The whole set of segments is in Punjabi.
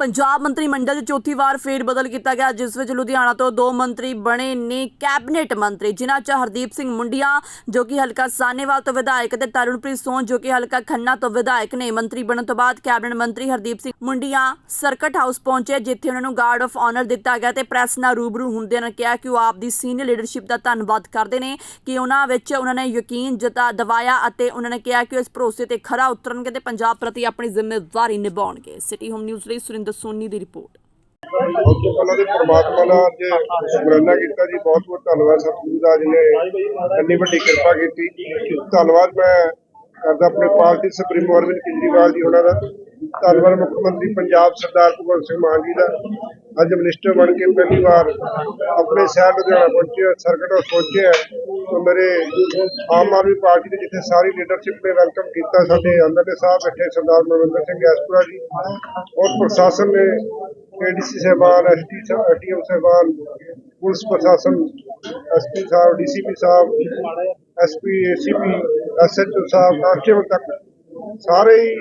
ਪੰਜਾਬ ਮੰਤਰੀ ਮੰਡਲ 'ਚ ਚੌਥੀ ਵਾਰ ਫੇਰ ਬਦਲ ਕੀਤਾ ਗਿਆ, ਜਿਸ ਵਿੱਚ ਲੁਧਿਆਣਾ ਤੋਂ ਦੋ ਮੰਤਰੀ ਬਣੇ ਨੇ ਕੈਬਨਿਟ ਮੰਤਰੀ, ਜਿਨ੍ਹਾਂ 'ਚ ਹਰਦੀਪ ਸਿੰਘ ਮੁੰਡੀਆਂ, ਜੋ ਕਿ ਹਲਕਾ ਸਾਨੇਵਾਲ ਤੋਂ ਵਿਧਾਇਕ ਤੇ ਤਰਨਪ੍ਰੀਤ ਸੋਨ ਜੋ ਕਿ ਹਲਕਾ ਖੰਨਾ ਤੋਂ ਵਿਧਾਇਕ ਨੇ। ਮੰਤਰੀ ਬਣਨ ਤੋਂ ਬਾਅਦ ਕੈਬਨਿਟ ਮੰਤਰੀ ਹਰਦੀਪ ਸਿੰਘ ਮੁੰਡੀਆਂ ਸਰਕਟ ਹਾਊਸ ਪਹੁੰਚੇ, ਜਿੱਥੇ ਉਹਨਾਂ ਨੂੰ ਗਾਰਡ ਆਫ ਆਨਰ ਦਿੱਤਾ ਗਿਆ ਤੇ ਪ੍ਰੈਸ ਨਾਲ ਰੂਬਰੂ ਹੁੰਦਿਆਂ ਨੇ ਕਿਹਾ ਕਿ ਉਹ ਆਪ ਦੀ ਸੀਨੀਅਰ ਲੀਡਰਸ਼ਿਪ ਦਾ ਧੰਨਵਾਦ ਕਰਦੇ ਨੇ ਕਿ ਉਹਨਾਂ ਵਿੱਚ ਉਹਨਾਂ ਨੇ ਯਕੀਨ ਜਤਾ ਦਵਾਇਆ ਅਤੇ ਉਹਨਾਂ ਨੇ ਕਿਹਾ ਕਿ ਉਹ ਇਸ ਭਰੋਸੇ ਤੇ ਖਰਾ ਉਤਰਨਗੇ ਤੇ ਪੰਜਾਬ ਪ੍ਰਤੀ ਆਪਣੀ ਜ਼ਿੰਮੇਵਾਰੀ ਨਿਭਾਉਣਗੇ। ਸਿਟੀ ਹੋਮ ਨਿਊਜ਼ ਲਈ ਸੁਰਿੰਦਰ ਸੋਨੀ ਦੀ ਰਿਪੋਰਟ। ਸਭ ਤੋਂ ਪਹਿਲਾਂ ਪ੍ਰਮਾਤਮਾ ਦਾ ਅੱਜ ਸ਼ੁਕਰਾਨਾ ਕੀਤਾ ਜੀ, ਬਹੁਤ ਬਹੁਤ ਧੰਨਵਾਦ ਸਤਿਗੁਰੂ ਦਾ ਜਿਹਨੇ ਇੰਨੀ ਵੱਡੀ ਕਿਰਪਾ ਕੀਤੀ। ਧੰਨਵਾਦ ਮੈਂ ਕਰਦਾ ਆਪਣੇ ਪਾਰਟੀ ਸੁਪਰੀਮੋ ਅਰਵਿੰਦ ਕੇਜਰੀਵਾਲ ਜੀ ਉਹਨਾਂ ਦਾ। ਧੰਨਵਾਦ ਮੁੱਖ ਮੰਤਰੀ ਪੰਜਾਬ ਸਰਦਾਰ ਭਗਵੰਤ ਸਿੰਘ ਮਾਨ ਜੀ ਦਾ। ਅੱਜ ਮਿਨਿਸਟਰ ਬਣ ਕੇ ਪਹਿਲੀ ਵਾਰ ਆਪਣੇ ਸ਼ਹਿਰ ਲੁਧਿਆਣਾ ਪਹੁੰਚੇ ਸਰਕਟ ਹਾਊਸ ਪਹੁੰਚੇ ਮੇਰੇ ਆਮ ਆਦਮੀ ਪਾਰਟੀ ਦੇ ਜਿੱਥੇ ਸਾਰੀ ਲੀਡਰਸ਼ਿਪ ਨੇ ਵੈਲਕਮ ਕੀਤਾ, ਸਾਡੇ ਐਮਐਲਏ ਸਾਹਿਬ ਬੈਠੇ, ਸਰਦਾਰ ਮਨਵਿੰਦਰ ਸਿੰਘ ਐਸਪੁਰਾ ਜੀ ਔਰ ਪ੍ਰਸ਼ਾਸਨ ਨੇ ਏਡੀਸੀ ਸਾਹਿਬਾਨ ਐਸਟੀ ਐਟੀਐਮ ਸਾਹਿਬਾਨ, ਪੁਲਿਸ ਪ੍ਰਸ਼ਾਸਨ ਐਸਪੀ ਸਾਹਿਬ ਡੀਸੀਪੀ ਸਾਹਿਬ ਐਸਪੀ ਏਸੀਪੀ ਐਸਐਚਓ ਸਾਹਿਬ, ਕਾਂਸਟੇਬਲ ਤੱਕ, ਸਾਰੇ ਹੀ,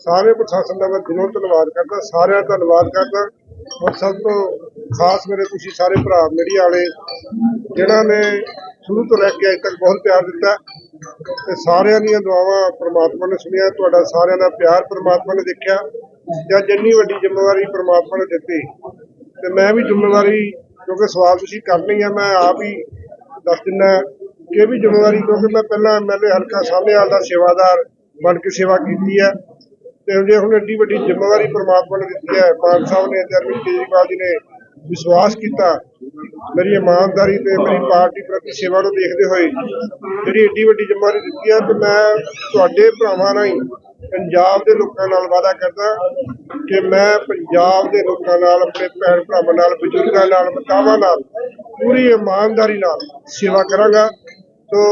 ਸਾਰੇ ਪ੍ਰਸ਼ਾਸਨ ਦਾ ਮੈਂ ਦਿਲੋਂ ਧੰਨਵਾਦ ਕਰਦਾ, ਸਾਰਿਆਂ ਦਾ ਧੰਨਵਾਦ ਕਰਦਾ, ਔਰ ਸਭ ਤੋਂ ਖਾਸ ਮੇਰੇ ਤੁਸੀਂ ਸਾਰੇ ਭਰਾ, ਮੀਡੀਆ ਵਾਲੇ, ਜਿਨ੍ਹਾਂ ਨੇ ਸ਼ੁਰੂ ਤੋਂ ਲੈ ਕੇ ਅੱਜ ਤੱਕ ਬਹੁਤ ਪਿਆਰ ਦਿੱਤਾ ਤੇ ਸਾਰਿਆਂ ਦੀਆਂ ਦੁਆਵਾਂ ਪ੍ਰਮਾਤਮਾ ਨੇ ਸੁਣਿਆ, ਤੁਹਾਡਾ ਸਾਰਿਆਂ ਦਾ ਪਿਆਰ ਪ੍ਰਮਾਤਮਾ ਨੇ ਦੇਖਿਆ ਜਾਂ ਜਿੰਨੀ ਵੱਡੀ ਜ਼ਿੰਮੇਵਾਰੀ ਪ੍ਰਮਾਤਮਾ ਨੇ ਦਿੱਤੀ ਤੇ ਮੈਂ ਵੀ ਜ਼ਿੰਮੇਵਾਰੀ, ਕਿਉਂਕਿ ਸਵਾਲ ਤੁਸੀਂ ਕਰਨੀ ਆ, ਮੈਂ ਆਪ ਹੀ ਦੱਸ ਦਿੰਦਾ ਇਹ ਵੀ ਜ਼ਿੰਮੇਵਾਰੀ, ਕਿਉਂਕਿ ਮੈਂ ਪਹਿਲਾਂ ਐਮਐਲਏ ਹਲਕਾ ਸਾਹਮਣੇਵਾਲ ਦਾ ਸੇਵਾਦਾਰ ਬਣ ਕੇ ਸੇਵਾ ਕੀਤੀ ਹੈ ਤੇ ਜੇ ਹੁਣ ਐਡੀ ਵੱਡੀ ਜ਼ਿੰਮੇਵਾਰੀ ਪ੍ਰਮਾਤਮਾ ਨੇ ਦਿੱਤੀ ਹੈ, ਮਾਨ ਸਾਹਿਬ ਨੇ ਤੇ ਅਰਵਿੰਦ ਕੇਜਰੀਵਾਲ ਜੀ ਨੇ ਵਿਸ਼ਵਾਸ ਕੀਤਾ ਮੇਰੀ ਇਮਾਨਦਾਰੀ ਤੇ ਮੇਰੀ ਪਾਰਟੀ ਪ੍ਰਤੀ ਸੇਵਾ ਨੂੰ ਦੇਖਦੇ ਹੋਏ ਜਿਹੜੀ ਏਡੀ ਵੱਡੀ ਜ਼ਿੰਮੇਵਾਰੀ ਦਿੱਤੀ ਹੈ ਤੇ ਮੈਂ ਤੁਹਾਡੇ ਭਰਾਵਾਂ ਨਾਲ ਪੰਜਾਬ ਦੇ ਲੋਕਾਂ ਨਾਲ ਵਾਅਦਾ ਕਰਦਾ ਕਿ ਮੈਂ ਪੰਜਾਬ ਦੇ ਲੋਕਾਂ ਨਾਲ ਆਪਣੇ ਭੈਣ ਭਰਾਵਾਂ ਨਾਲ ਬਜ਼ੁਰਗਾਂ ਨਾਲ ਮਾਤਾਵਾਂ ਨਾਲ ਪੂਰੀ ਇਮਾਨਦਾਰੀ ਨਾਲ ਸੇਵਾ ਕਰਾਂਗਾ। ਤੋ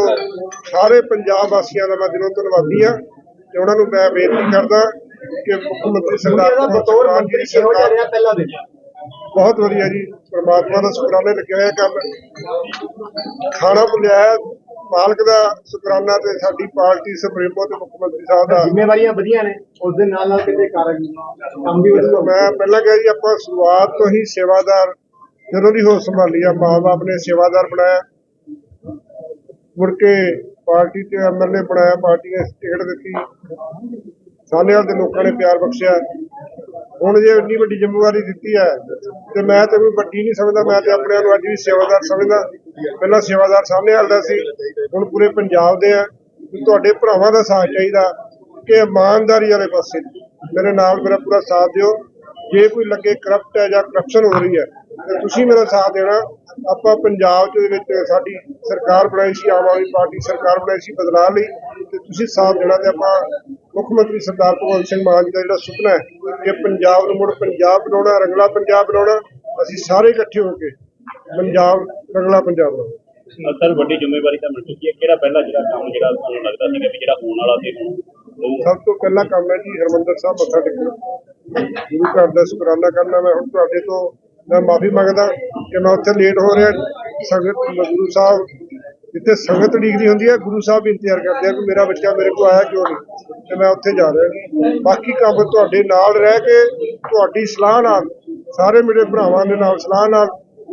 ਸਾਰੇ ਪੰਜਾਬ ਵਾਸੀਆਂ ਦਾ ਮੈਂ ਦਿਲੋਂ ਧੰਨਵਾਦੀ ਹਾਂ ਤੇ ਉਹਨਾਂ ਨੂੰ ਮੈਂ ਬੇਨਤੀ ਕਰਦਾ ਕਿ ਮੁੱਖ ਮੰਤਰੀ ਸਰਦਾਰ ਜੀ ਦੀ ਸਰਕਾਰ ਪਹਿਲਾ ਦਿਨ। ਬਹੁਤ ਵਧੀਆ ਜੀ ਪ੍ਰਮਾਤਮਾ ਦਾ ਸ਼ੁਕਰਾਨੇ ਲੱਗਿਆ ਹੋਇਆ ਕੰਮ ਖਾਣਾ ਪੁਲਿਆ ਮਾਲਕ ਦਾ ਸ਼ੁਕਰਾਨਾ ਤੇ ਸਾਡੀ ਪਾਰਟੀ ਸੁਪਰੀਮੋ ਤੇ ਮੁੱਖ ਮੰਤਰੀ ਸਾਹਿਬ ਦਾ। ਜ਼ਿੰਮੇਵਾਰੀਆਂ ਵਧੀਆ ਨੇ ਉਸ ਦੇ ਨਾਲ ਨਾਲ ਕਿਤੇ ਕਾਰਜ ਕੰਮ ਵੀ ਵਧੀਆ ਮੈਂ ਪਹਿਲਾਂ ਕਿਹਾ ਜੀ ਆਪਾਂ ਸ਼ੁਰੂਆਤ ਤੋਂ ਹੀ ਸੇਵਾਦਾਰ ਜਦੋਂ ਦੀ ਹੋਸ਼ ਸੰਭਾਲੀ ਆ ਬਾਪ ਨੇ ਸੇਵਾਦਾਰ ਬਣਾਇਆ। ਮੁੜ ਕੇ ਪਾਰਟੀ ਤੇ ਐਮਐਲਏ ਬਣਾਇਆ ਪਾਰਟੀ ਨੇ ਟਿਕਟ ਦਿੱਤੀ। ਸਾਨੇਵਾਲ ਦੇ ਲੋਕਾਂ ਨੇ ਪਿਆਰ ਬਖਸ਼ਿਆ। ਹੁਣ ਜੇ ਇੰਨੀ ਵੱਡੀ ਜ਼ਿੰਮੇਵਾਰੀ ਦਿੱਤੀ ਹੈ, ਤੇ ਮੈਂ ਤੇ ਕੋਈ ਵੱਡੀ ਨਹੀਂ ਸਮਝਦਾ, ਮੈਂ ਤੇ ਆਪਣੇ ਆਪ ਨੂੰ ਅੱਜ ਵੀ ਸੇਵਾਦਾਰ ਸਮਝਦਾ। ਪਹਿਲਾਂ ਸੇਵਾਦਾਰ ਸਾਹਮਣੇ ਦਾ ਸੀ, ਹੁਣ ਪੂਰੇ ਪੰਜਾਬ ਦੇ ਆ। ਤੁਹਾਡੇ ਭਰਾਵਾਂ ਦਾ ਸਾਥ ਚਾਹੀਦਾ, ਕਿ ਇਮਾਨਦਾਰੀ ਵਾਲੇ ਪਾਸੇ। ਮੇਰੇ ਨਾਲ ਮੇਰਾ ਪੂਰਾ ਸਾਥ ਦਿਓ। ਜੇ ਕੋਈ ਲੱਗੇ ਕਰਪਟ ਹੈ ਜਾਂ ਕਰਪਸ਼ਨ ਹੋ ਰਹੀ ਹੈ, ਤੇ ਤੁਸੀਂ ਮੇਰਾ ਸਾਥ ਦੇਣਾ। ਆਪਾਂ ਪੰਜਾਬ ਚ ਦੇ ਵਿੱਚ ਸਾਡੀ ਸਰਕਾਰ ਬਣਾਈ ਸੀ, ਆਮ ਆਦਮੀ ਪਾਰਟੀ ਸਰਕਾਰ ਬਣਾਈ ਸੀ ਬਦਲਾਅ ਲਈ, ਤੇ ਤੁਸੀਂ ਸਾਥ ਦੇਣਾ ਤੇ ਆਪਾਂ ਮੁੱਖ ਮੰਤਰੀ ਸਰਦਾਰ ਭਗਵੰਤ ਸਿੰਘ ਮਾਨ ਜੀ ਦਾ ਜਿਹੜਾ ਸੁਪਨਾ ਹੈ ਕਿ ਪੰਜਾਬ ਨੂੰ ਮੁੜ ਪੰਜਾਬ ਬਣਾਉਣਾ ਰੰਗਲਾ ਪੰਜਾਬ ਬਣਾਉਣਾ ਅਸੀਂ ਸਾਰੇ ਇਕੱਠੇ ਹੋ ਕੇ ਪੰਜਾਬ ਰੰਗਲਾ ਪੰਜਾਬ ਬਣਾਉਣਾ। ਸਰ ਵੱਡੀ ਜ਼ਿੰਮੇਵਾਰੀ ਤਾਂ ਮਿਲ ਚੁੱਕੀ ਹੈ। ਕਿਹੜਾ ਪਹਿਲਾ ਜਿਹੜਾ ਕੰਮ ਜਿਹੜਾ ਤੁਹਾਨੂੰ ਲੱਗਦਾ ਸੀਗਾ ਵੀ ਜਿਹੜਾ ਹੋਣ ਵਾਲਾ ਸੀ ਸਭ ਤੋਂ ਪਹਿਲਾ ਕੰਮ ਹੈ ਜੀ ਹਰਮੰਦਰ ਸਾਹਿਬ ਮੱਥਾ ਟੇਕਣਾ। ਗੁਰੂ ਘਰ ਦਾ ਸ਼ੁਕਰਾਨਾ ਕਰਨਾ। ਮੈਂ ਹੁਣ ਤੁਹਾਡੇ ਤੋਂ ਮੈਂ ਮਾਫੀ ਮੰਗਦਾ ਕਿ ਮੈਂ ਉੱਥੇ ਲੇਟ ਹੋ ਰਿਹਾ। ਸੰਗਤ ਗੁਰੂ ਸਾਹਿਬ ਜਿੱਥੇ ਸੰਗਤ ਡੀਕਦੀ ਹੁੰਦੀ ਹੈ। ਗੁਰੂ ਸਾਹਿਬ ਇੰਤਜ਼ਾਰ ਕਰਦੇ ਆ ਕਿ ਮੇਰਾ ਬੱਚਾ ਮੇਰੇ ਕੋਲ ਆਇਆ ਕਿਉਂ ਨਹੀਂ? ਤੇ ਮੈਂ ਉੱਥੇ ਜਾ ਰਿਹਾ ਬਾਕੀ ਕੰਮ ਤੁਹਾਡੇ ਨਾਲ ਰਹਿ ਕੇ ਤੁਹਾਡੀ ਸਲਾਹ ਨਾਲ ਸਾਰੇ ਮੇਰੇ ਭਰਾਵਾਂ ਦੇ ਨਾਲ ਸਲਾਹ ਨਾਲ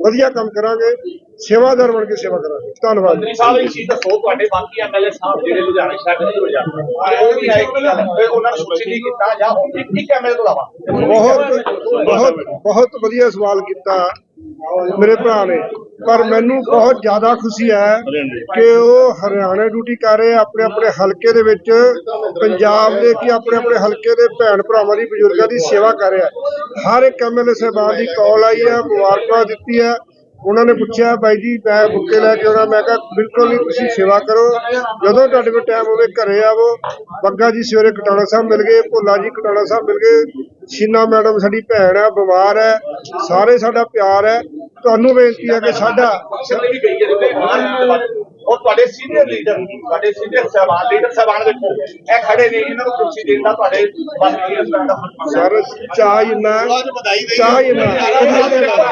ਵਧੀਆ ਕੰਮ ਕਰਾਂਗੇ। ਸੇਵਾਦਾਰ ਬਣ ਕੇ ਸੇਵਾ ਕਰਾਂਗੇ। ਧੰਨਵਾਦ ਮੰਤਰੀ ਸਾਹਿਬ ਇਹ ਚੀਜ਼ ਦੱਸੋ ਤੁਹਾਡੇ ਬਾਕੀ ਐਮਐਲਏ ਸਾਹਿਬ ਜਿਹੜੇ ਲੁਧਿਆਣਾ ਸ਼ਹਿਰ ਦੇ ਵਿੱਚ ਜਾਂਦੇ ਉਹ ਵੀ ਆਏ ਕੀ ਹੈ ਉਹਨਾਂ ਨੂੰ ਸੂਚਿਤ ਨਹੀਂ ਕੀਤਾ ਜਾਂ ਉਹ ਇੱਕ ਇੱਕ ਐਮਐਲਏ ਤੋਂ ਇਲਾਵਾ। ਬਹੁਤ ਬਹੁਤ ਬਹੁਤ ਵਧੀਆ ਸਵਾਲ ਕੀਤਾ ਮੇਰੇ ਭਰਾ ਨੇ। ਪਰ ਮੈਨੂੰ ਬਹੁਤ ਜ਼ਿਆਦਾ ਖੁਸ਼ੀ ਹੈ ਕਿ ਉਹ ਹਰਿਆਣਾ ਡਿਊਟੀ ਕਰ ਰਹੇ ਆਪਣੇ ਆਪਣੇ ਹਲਕੇ ਦੇ ਵਿੱਚ, ਪੰਜਾਬ ਦੇ ਕਿ ਆਪਣੇ ਆਪਣੇ ਹਲਕੇ ਦੇ ਭੈਣ ਭਰਾਵਾਂ ਦੀ, ਬਜ਼ੁਰਗਾਂ ਦੀ ਸੇਵਾ ਕਰ ਰਿਹਾ। ਹਰ ਇੱਕ ਐਮਐਲਏ ਸਾਹਿਬਾਨ ਦੀ ਕਾਲ ਆਈ ਹੈ, ਮੁਬਾਰਕਾਂ ਦਿੱਤੀ ਹੈ। ਉਹਨਾਂ ਨੇ ਪੁੱਛਿਆ ਬਾਈ ਜੀ, ਮੈਂ ਬੁੱਕੇ ਲੈ ਕੇ ਆਉਣਾ। ਮੈਂ ਕਿਹਾ, ਬਿਲਕੁਲ ਨਹੀਂ, ਤੁਸੀਂ ਸੇਵਾ ਕਰੋ। ਜਦੋਂ ਤੁਹਾਡੇ ਕੋਲ ਟਾਈਮ ਹੋਵੇ, ਘਰੇ ਆਵੋ। ਬੱਗਾ ਜੀ ਸਵੇਰੇ ਕਟਾਣਾ ਸਾਹਿਬ ਮਿਲ ਗਏ, ਭੋਲਾ ਜੀ ਕਟਾਣਾ ਸਾਹਿਬ ਮਿਲ ਗਏ। ਸ਼ੀਨਾ ਮੈਡਮ ਸਾਡੀ ਭੈਣ ਹੈ, ਬਿਮਾਰ ਹੈ, ਸਾਰੇ ਸਾਡਾ ਪਿਆਰ ਹੈ। ਤੁਹਾਨੂੰ ਬੇਨਤੀ ਹੈ ਕਿ ਸਾਡਾ ਉਹ ਤੁਹਾਡੇ ਸੀਨੀਅਰ ਲੀਡਰ ਤੁਹਾਡੇ ਸੀਨੀਅਰ ਸਹਿਬਾਨ ਲੀਡਰ ਸਹਿਬਾਨ ਦੇਖੋ ਇਹ ਖੜੇ ਨੇ ਇਹਨਾਂ ਨੂੰ ਕੁਰਸੀ ਦੇਣ ਦਾ ਤੁਹਾਡੇ ਬਸ ਕੀ ਹੈ ਸਰ ਚਾਹ ਇੰਨਾ ਚਾਹ ਇੰਨਾ